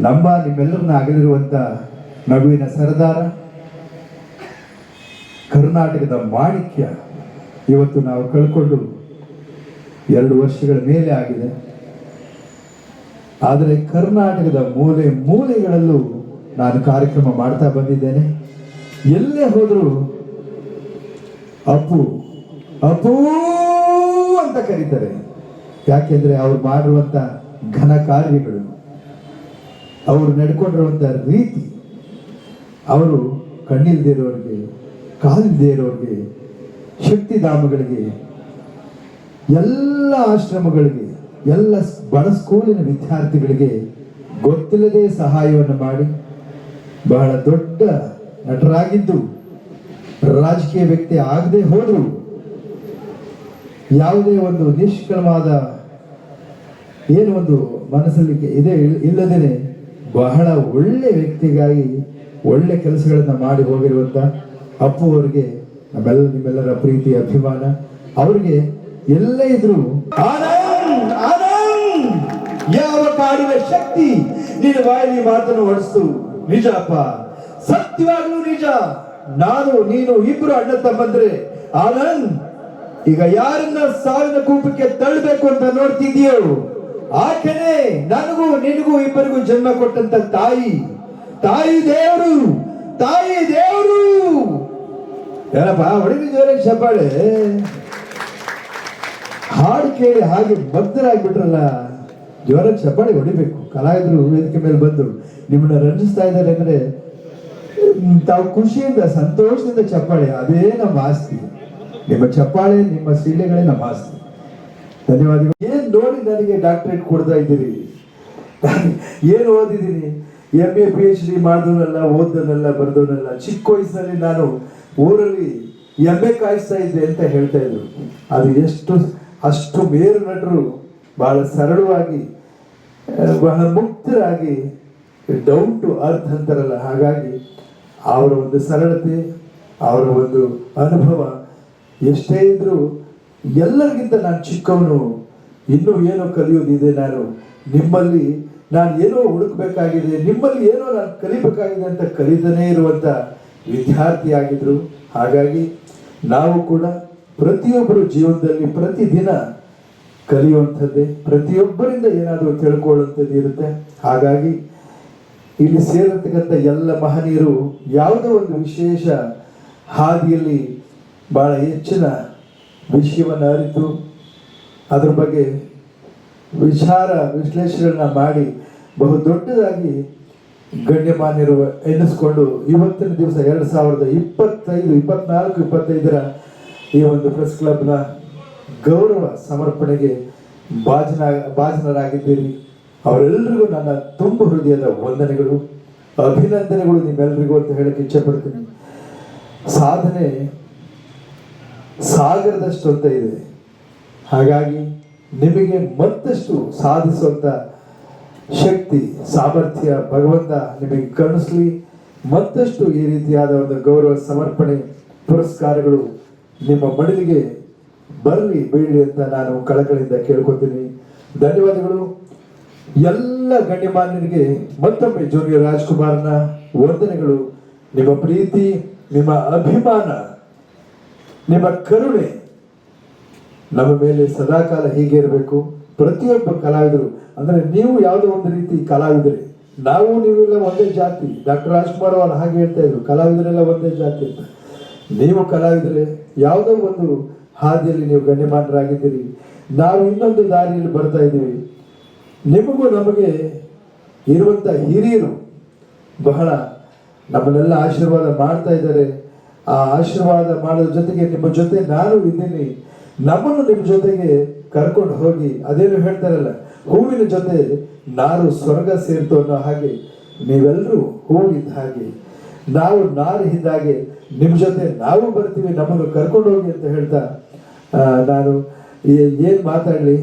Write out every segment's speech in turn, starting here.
ನಮ್ಮ ನಿಮ್ಮೆಲ್ಲರನ್ನ ಅಗಲಿರುವಂತ ನಗುವಿನ ಸರದಾರ, ಕರ್ನಾಟಕದ ಮಾಣಿಕ್ಯ ಇವತ್ತು ನಾವು ಕಳ್ಕೊಂಡು ಎರಡು ವರ್ಷಗಳ ಮೇಲೆ ಆಗಿದೆ. ಆದರೆ ಕರ್ನಾಟಕದ ಮೂಲೆ ಮೂಲೆಗಳಲ್ಲೂ ನಾನು ಕಾರ್ಯಕ್ರಮ ಮಾಡ್ತಾ ಬಂದಿದ್ದೇನೆ. ಎಲ್ಲೇ ಹೋದರೂ ಅಪ್ಪು ಅಪ್ಪು ಅಂತ ಕರೀತಾರೆ. ಯಾಕೆಂದ್ರೆ ಅವ್ರು ಮಾಡಿರುವಂತ ಘನ ಕಾರ್ಯಗಳು. ಅವರು ನಡ್ಕೊಂಡಿರುವಂಥ ರೀತಿ, ಅವರು ಕಣ್ಣಿಲ್ಲದೆ ಇರೋರಿಗೆ ಕಾಲಿಲ್ಲದೆ ಇರೋರಿಗೆ ಶಕ್ತಿಧಾಮಗಳಿಗೆ, ಎಲ್ಲ ಆಶ್ರಮಗಳಿಗೆ, ಎಲ್ಲ ಬಡ ಸ್ಕೂಲಿನ ವಿದ್ಯಾರ್ಥಿಗಳಿಗೆ ಗೊತ್ತಿಲ್ಲದೆ ಸಹಾಯವನ್ನು ಮಾಡಿ, ಬಹಳ ದೊಡ್ಡ ನಟರಾಗಿದ್ದು, ರಾಜಕೀಯ ವ್ಯಕ್ತಿ ಆಗದೆ ಹೋದ್ರು, ಯಾವುದೇ ಒಂದು ನಿಷ್ಕ್ರಮವಾದ ಏನು ಒಂದು ಮನಸ್ಸಲ್ಲಿ ಇದೆ ಇಲ್- ಇಲ್ಲದೇನೆ ಬಹಳ ಒಳ್ಳೆ ವ್ಯಕ್ತಿಗಾಗಿ ಒಳ್ಳೆ ಕೆಲಸಗಳನ್ನ ಮಾಡಿ ಹೋಗಿರುವಂತ ಅಪ್ಪು ಅವರಿಗೆ, ನಮ್ಮೆಲ್ಲ ನಿಮ್ಮೆಲ್ಲರ ಪ್ರೀತಿ, ಅಭಿಮಾನ. ಅವರಿಗೆ ಎಲ್ಲ ಇದ್ರು ಯಾವ ಕಾಡಿನ ಶಕ್ತಿ ನಿನ್ನ ಬಾಯಲ್ಲಿ ಮಾತನ್ನು ಹೊಡಿಸ್ತು ನಿಜಪ್ಪ ಸತ್ಯವಾಗ್ಲೂ ನಿಜ. ನಾನು, ನೀನು ಇಬ್ರು ಅಣ್ಣ ತಮ್ಮಂದ್ರೆ ಆನಂದ್! ಈಗ ಯಾರನ್ನ ಸಾವಿನ ಕೂಪಕ್ಕೆ ತಳ್ಳಬೇಕು ಅಂತ ನೋಡ್ತಿದ್ಯೋ ಆಕೆನೆ ನನಗೂ ನಿನಗೂ ಇಬ್ಬರಿಗೂ ಜನ್ಮ ಕೊಟ್ಟಂತ ತಾಯಿ. ತಾಯಿ ದೇವರು ತಾಯಿ ದೇವರು. ಏನಪ್ಪ ಹೊಡಿಲಿ ಜೋರಾಗಿ ಚಪ್ಪಾಳೆ ಹಾಡು ಕೇಳಿ ಹಾಗೆ ಭಕ್ತರಾಗ್ಬಿಟ್ರಲ್ಲ, ಜೋರಾಗಿ ಚಪ್ಪಾಳೆ ಹೊಡಿಬೇಕು. ಕಲಾವಿದರು ವೇದಿಕೆ ಮೇಲೆ ಬಂದು ನಿಮ್ಮನ್ನ ರಂಜಿಸ್ತಾ ಇದ್ದಾರೆ ಅಂದ್ರೆ ತಾವು ಖುಷಿಯಿಂದ, ಸಂತೋಷದಿಂದ ಚಪ್ಪಾಳೆ. ಅದೇ ನಮ್ಮ ಆಸ್ತಿ. ನಿಮ್ಮ ಚಪ್ಪಾಳೆ, ನಿಮ್ಮ ಸೀಳೆಗಳೇ ನಮ್ಮ ಆಸ್ತಿ. ಧನ್ಯವಾದಗಳು. ಏನ್ ನೋಡಿ ನನಗೆ ಡಾಕ್ಟ್ರೇಟ್ ಕೊಡ್ತಾ ಇದ್ದೀರಿ? ಏನು ಓದಿದ್ದೀನಿ? M A P H D ಮಾಡಿದವನಲ್ಲ, ಓದ್ದವನಲ್ಲ, ಬರ್ದವನಲ್ಲ, ಚಿಕ್ಕ ವಯಸ್ಸಿನಲ್ಲಿ ನಾನು ಊರಲ್ಲಿ ಎಮ್ಮೆ ಕಾಯಿಸ್ತಾ ಇದ್ದೆ ಅಂತ ಹೇಳ್ತಾ ಇದ್ರು. ಅದು ಎಷ್ಟು, ಅಷ್ಟು ಮೇರು ನಟರು ಬಹಳ ಸರಳವಾಗಿ ಬಹಳ ಮುಕ್ತರಾಗಿ ಡೌನ್ ಟು ಅರ್ಥ ಅಂತಾರಲ್ಲ, ಹಾಗಾಗಿ ಅವರ ಒಂದು ಸರಳತೆ, ಅವರ ಒಂದು ಅನುಭವ ಎಷ್ಟೇ ಇದ್ದರೂ ಎಲ್ಲರಿಗಿಂತ ನಾನು ಚಿಕ್ಕವನು ಇನ್ನೂ ಏನೋ ಕಲಿಯೋದಿದೆ ನಾನು. ನಿಮ್ಮಲ್ಲಿ ನಾನು ಏನೋ ಹುಡುಕಬೇಕಾಗಿದೆ, ನಿಮ್ಮಲ್ಲಿ ಏನೋ ನಾನು ಕಲಿಬೇಕಾಗಿದೆ ಅಂತ ಕಲಿತಾನೇ ಇರುವಂತ ವಿದ್ಯಾರ್ಥಿ ಆಗಿದ್ರು. ಹಾಗಾಗಿ ನಾವು ಕೂಡ ಪ್ರತಿಯೊಬ್ಬರು ಜೀವನದಲ್ಲಿ ಪ್ರತಿದಿನ ಕಲಿಯುವಂಥದ್ದೇ, ಪ್ರತಿಯೊಬ್ಬರಿಂದ ಏನಾದರೂ ತಿಳ್ಕೊಳ್ಳುವಂಥದ್ದು ಇರುತ್ತೆ. ಹಾಗಾಗಿ ಇಲ್ಲಿ ಸೇರತಕ್ಕಂಥ ಎಲ್ಲ ಮಹನೀಯರು ಯಾವುದೋ ಒಂದು ವಿಶೇಷ ಹಾದಿಯಲ್ಲಿ ಬಹಳ ಹೆಚ್ಚಿನ ವಿಷಯವನ್ನು ಅರಿತು ಅದ್ರ ಬಗ್ಗೆ ವಿಚಾರ ವಿಶ್ಲೇಷಣೆ ಮಾಡಿ ಬಹು ದೊಡ್ಡದಾಗಿ ಗಣ್ಯಮಾನ್ಯರು ಎನ್ನಿಸ್ಕೊಂಡು ಇವತ್ತಿನ ದಿವಸ ಎರಡು ಸಾವಿರದ ಇಪ್ಪತ್ತೈದು, ಇಪ್ಪತ್ನಾಲ್ಕು, ಇಪ್ಪತ್ತೈದರ ಈ ಒಂದು ಪ್ರೆಸ್ ಕ್ಲಬ್ನ ಗೌರವ ಸಮರ್ಪಣೆಗೆ ಭಾಜನ, ಭಾಜನರಾಗಿದ್ದೀರಿ. ಅವರೆಲ್ಲರಿಗೂ ನನ್ನ ತುಂಬ ಹೃದಯದ ವಂದನೆಗಳು, ಅಭಿನಂದನೆಗಳು ನಿಮ್ಮೆಲ್ಲರಿಗೂ ಅಂತ ಹೇಳಕ್ಕೆ ಇಚ್ಛೆಪಡ್ತೀನಿ. ಸಾಧನೆ ಸಾಗರದಷ್ಟು ಅಂತ ಇದೆ. ಹಾಗಾಗಿ ನಿಮಗೆ ಮತ್ತಷ್ಟು ಸಾಧಿಸುವಂತ ಶಕ್ತಿ, ಸಾಮರ್ಥ್ಯ, ಭಗವಂತ ನಿಮಗೆ ಕರುಣಿಸ್ಲಿ. ಮತ್ತಷ್ಟು ಈ ರೀತಿಯಾದ ಒಂದು ಗೌರವ, ಸಮರ್ಪಣೆ, ಪುರಸ್ಕಾರಗಳು ನಿಮ್ಮ ಮಡಲಿಗೆ ಬರಲಿ ಬೀಳಿ ಅಂತ ನಾನು ಕಳಕಳಿಯಿಂದ ಕೇಳ್ಕೊತೀನಿ. ಧನ್ಯವಾದಗಳು. ಎಲ್ಲ ಗಣ್ಯಮಾನ್ಯರಿಗೆ ಮತ್ತೊಮ್ಮೆ ಜೂನಿಯರ್ ರಾಜ್ಕುಮಾರ್ನ ವಂದನೆಗಳು. ನಿಮ್ಮ ಪ್ರೀತಿ, ನಿಮ್ಮ ಅಭಿಮಾನ, ನಿಮ್ಮ ಕರುಣೆ ನಮ್ಮ ಮೇಲೆ ಸದಾಕಾಲ ಹೀಗೆ ಇರಬೇಕು. ಪ್ರತಿಯೊಬ್ಬ ಕಲಾವಿದರು, ಅಂದ್ರೆ ನೀವು ಯಾವುದೋ ಒಂದು ರೀತಿ ಕಲಾವಿದರೆ, ನಾವು ನೀವೆಲ್ಲ ಒಂದೇ ಜಾತಿ. ಡಾಕ್ಟರ್ ರಾಜ್ಕುಮಾರ್ ಅವರು ಹಾಗೆ ಹೇಳ್ತಾ ಇದ್ರು, ಕಲಾವಿದರೆಲ್ಲ ಒಂದೇ ಜಾತಿ ಅಂತ. ನೀವು ಕಲಾವಿದರೆ ಯಾವುದೋ ಒಂದು ಹಾದಿಯಲ್ಲಿ ನೀವು ಗಣ್ಯಮಾನರಾಗಿದ್ದೀರಿ ನಾವು ಇನ್ನೊಂದು ದಾರಿಯಲ್ಲಿ ಬರ್ತಾ ಇದ್ದೀವಿ. ನಿಮಗೂ ನಮಗೆ ಇರುವಂತ ಹಿರಿಯರು ಬಹಳ ನಮ್ಮನ್ನೆಲ್ಲ ಆಶೀರ್ವಾದ ಮಾಡ್ತಾ ಇದ್ದಾರೆ. ಆ ಆಶೀರ್ವಾದ ಮಾಡೋದ್ರ ಜೊತೆಗೆ ನಿಮ್ಮ ಜೊತೆ ನಾನು ಇದ್ದೀನಿ. ನಮ್ಮನ್ನು ನಿಮ್ಮ ಜೊತೆಗೆ ಕರ್ಕೊಂಡು ಹೋಗಿ, ಅದೇನು ಹೇಳ್ತಾರಲ್ಲ, ಹೂವಿನ ಜೊತೆ ನಾರು ಸ್ವರ್ಗ ಸೇರ್ತು ಅನ್ನೋ ಹಾಗೆ ನೀವೆಲ್ಲರೂ ಹೂವಿದ್ದ ಹಾಗೆ, ನಾವು ನಾರು ಇದ್ದಾಗೆ ನಿಮ್ಮ ಜೊತೆ ನಾವು ಬರ್ತೀವಿ, ನಮ್ಮನ್ನು ಕರ್ಕೊಂಡು ಹೋಗಿ ಅಂತ ಹೇಳ್ತಾ ನಾನು ಏನು ಮಾತಾಡಲಿ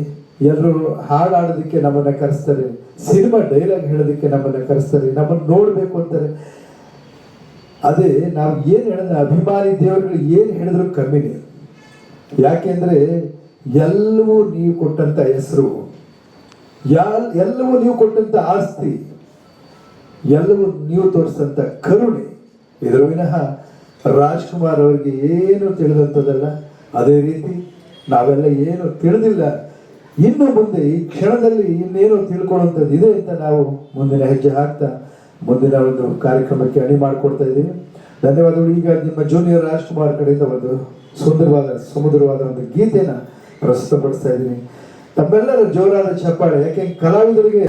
ಎಲ್ಲರೂ ಹಾಡು ಆಡೋದಕ್ಕೆ ನಮ್ಮನ್ನ ಕರೆಸ್ತಾರೆ, ಸಿನಿಮಾ ಡೈಲಾಗ್ ಹೇಳೋದಕ್ಕೆ ನಮ್ಮನ್ನ ಕರೆಸ್ತಾರೆ, ನಮ್ಮನ್ನು ನೋಡಬೇಕು ಅಂತಾರೆ. ಅದೇ ನಾವು ಏನು ಹೇಳಿದ್ರೆ, ಅಭಿಮಾನಿ ದೇವರುಗಳು ಏನು ಹೇಳಿದ್ರು ಕಮ್ಮಿನೇ. ಯಾಕೆಂದ್ರೆ ಎಲ್ಲವೂ ನೀವು ಕೊಟ್ಟಂತ ಹೆಸರು. ಎಲ್ಲವೂ ನೀವು ಕೊಟ್ಟಂತ ಆಸ್ತಿ. ಎಲ್ಲವೂ ನೀವು ತೋರಿಸಿದಂತ ಕರುಣೆ. ಇದರ ವಿನಃ ರಾಜ್ಕುಮಾರ್ ಅವರಿಗೆ ಏನು ತಿಳಿದಂಥದ್ದಲ್ಲ, ಅದೇ ರೀತಿ ನಾವೆಲ್ಲ ಏನು ತಿಳಿದಿಲ್ಲ. ಇನ್ನು ಮುಂದೆ ಈ ಕ್ಷಣದಲ್ಲಿ ಇನ್ನೇನು ತಿಳ್ಕೊಳ್ಳುವಂಥದ್ದು ಇದೆ ಅಂತ ನಾವು ಮುಂದಿನ ಹೆಜ್ಜೆ ಹಾಕ್ತಾ, ಮುಂದಿನ ಒಂದು ಕಾರ್ಯಕ್ರಮಕ್ಕೆ ಅಣಿ ಮಾಡಿಕೊಡ್ತಾ ಇದ್ದೀವಿ. ಧನ್ಯವಾದಗಳು. ಈಗ ನಿಮ್ಮ ಜೂನಿಯರ್ ರಾಜ್ಕುಮಾರ್ ಕಡೆಯಿಂದ ಒಂದು ಸುಂದರವಾದ ಸಮುದ್ರವಾದ ಒಂದು ಗೀತೆನ ಪ್ರಸ್ತುತಪಡಿಸ್ತಾ ಇದ್ದೀನಿ. ತಮ್ಮೆಲ್ಲರ ಜೋರಾದ ಚಪ್ಪಾಳೆ ಯಾಕೆ ಕಲಾವಿದರಿಗೆ